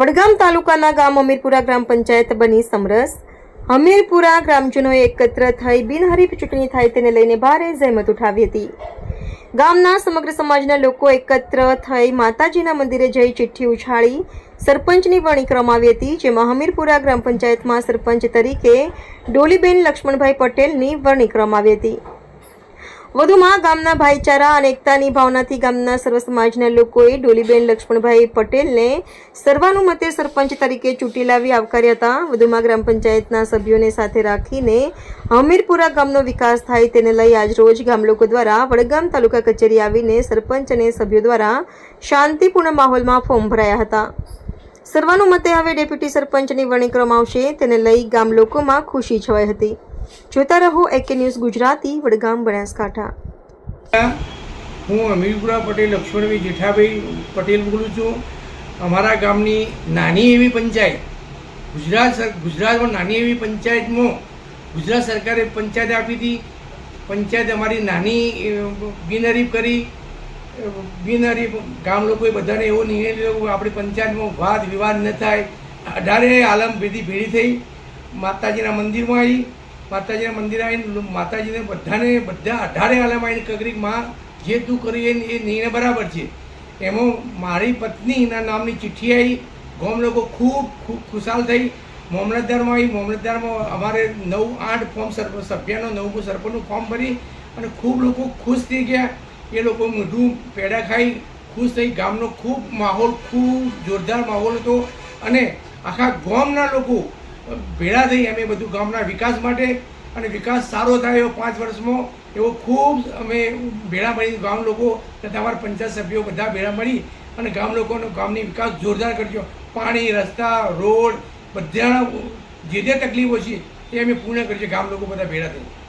વડગામ તાલુકાના ગામ અમીરપુરા ગ્રામ પંચાયત બની સમરસ. હમીરપુરા ગ્રામજનોએ એકત્ર થઈ બિનહરીફ ચૂંટણી થાય તેને લઈને ભારે જહેમત ઉઠાવી હતી. ગામના સમગ્ર સમાજના લોકો એકત્ર થઈ માતાજીના મંદિરે જઈ ચિઠ્ઠી ઉછાળી સરપંચની વરણી કરવામાં હતી, જેમાં હમીરપુરા ગ્રામ પંચાયતમાં સરપંચ તરીકે ડોલીબેન લક્ષ્મણભાઈ પટેલની વરણી કરવામાં આવી હતી. વધુમાં ગામના ભાઈચારા અને એકતાની ભાવનાથી ગામના સર્વ સમાજના લોકોએ ડોલીબેન લક્ષ્મણભાઈ પટેલને સર્વાનુમતે સરપંચ તરીકે ચૂંટી લાવી આવકાર્યા હતા. વધુમાં ગ્રામ પંચાયતના સભ્યોને સાથે રાખીને હમીરપુરા ગામનો વિકાસ થાય તેને લઈ આજરોજ ગામ લોકો દ્વારા વડગામ તાલુકા કચેરી આવીને સરપંચ અને સભ્યો દ્વારા શાંતિપૂર્ણ માહોલમાં ફોર્મ ભરાયા હતા. સર્વાનુમતે હવે ડેપ્યુટી સરપંચની વરણી કરવામાં આવશે. તેને લઈ ગામ લોકોમાં ખુશી છવાઈ હતી. જોતા રહો એકે ન્યૂઝ ગુજરાતી, વડગામ, બનાસકાંઠા. હું અમીરપુરા પટેલ લક્ષ્મણભાઈ જેઠાભાઈ પટેલ બોલું છું. અમારા ગામની નાની એવી પંચાયત, ગુજરાત ગુજરાતમાં નાની એવી પંચાયતમાં ગુજરાત સરકારે પંચાયત આપી હતી. પંચાયત અમારી નાની બિનહરીફ કરી. બિનહરીફ ગામ લોકોએ બધાને એવો નિર્ણય લીધો આપણી પંચાયતમાં વાદ વિવાદ ન થાય. અઢારે આલમ ભેદી ભેડી થઈ. માતાજીના મંદિરમાં આવી. માતાજીના મંદિરે આવીને માતાજીને બધાને બધા અઢારે આલમ આવીને કગરી માં જે તું કરી એ નિર્ણય બરાબર છે. એમાં મારી પત્નીના નામની ચિઠ્ઠી આવી. ગામ લોકો ખૂબ ખૂબ ખુશાલ થઈ. મામલતદારમાં આવી. મામલતદારમાં અમારે નવ આઠ ફોર્મ સરપ સભ્યનો નવમું સરપંચનું ફોર્મ ભરી અને ખૂબ લોકો ખુશ થઈ ગયા. એ લોકો મોઢું પેડા ખાઈ ખુશ થઈ. ગામનો ખૂબ માહોલ, ખૂબ જોરદાર માહોલ હતો. અને આખા ગામના લોકો ભેળા થઈ અમે બધું ગામના વિકાસ માટે અને વિકાસ સારો થાય એવો પાંચ વર્ષમાં એવો ખૂબ અમે ભેળા મળી ગામ લોકો તથા અમારા પંચાયત સભ્યો બધા ભેળા મળી અને ગામ લોકોનો ગામની વિકાસ જોરદાર કરજો. પાણી, રસ્તા, રોડ બધા જે જે તકલીફો છે એ અમે પૂર્ણ કરીએ ગામ લોકો બધા ભેળા થઈ